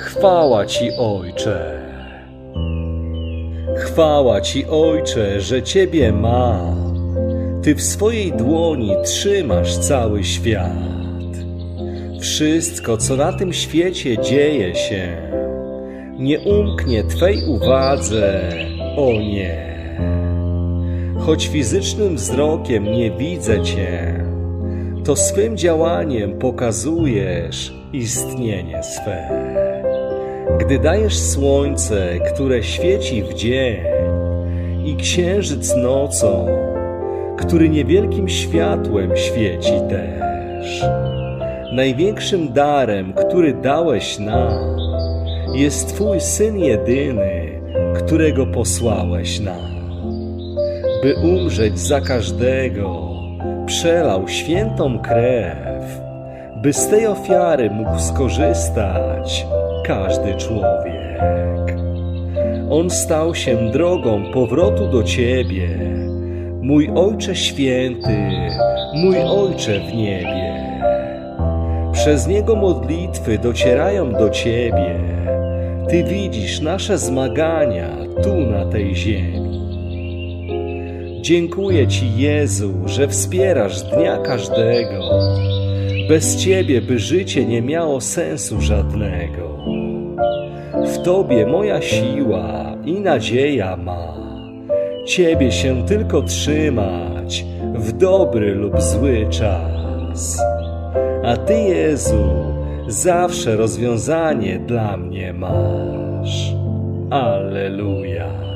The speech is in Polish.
Chwała Ci, Ojcze. Chwała Ci, Ojcze, że Ciebie mam. Ty w swojej dłoni trzymasz cały świat. Wszystko, co na tym świecie dzieje się, nie umknie Twej uwadze, o nie. Choć fizycznym wzrokiem nie widzę Cię, to swym działaniem pokazujesz istnienie swe. Gdy dajesz słońce, które świeci w dzień, i księżyc nocą, który niewielkim światłem świeci też. Największym darem, który dałeś nam, jest Twój Syn jedyny, którego posłałeś nam. By umrzeć za każdego, przelał świętą krew, by z tej ofiary mógł skorzystać każdy człowiek. On stał się drogą powrotu do Ciebie, mój Ojcze Święty, mój Ojcze w niebie. Przez Niego modlitwy docierają do Ciebie. Ty widzisz nasze zmagania tu na tej ziemi. Dziękuję Ci, Jezu, że wspierasz dnia każdego. Bez Ciebie by życie nie miało sensu żadnego. W Tobie moja siła i nadzieja ma. Ciebie się tylko trzymać w dobry lub zły czas. A Ty, Jezu, zawsze rozwiązanie dla mnie masz. Alleluja.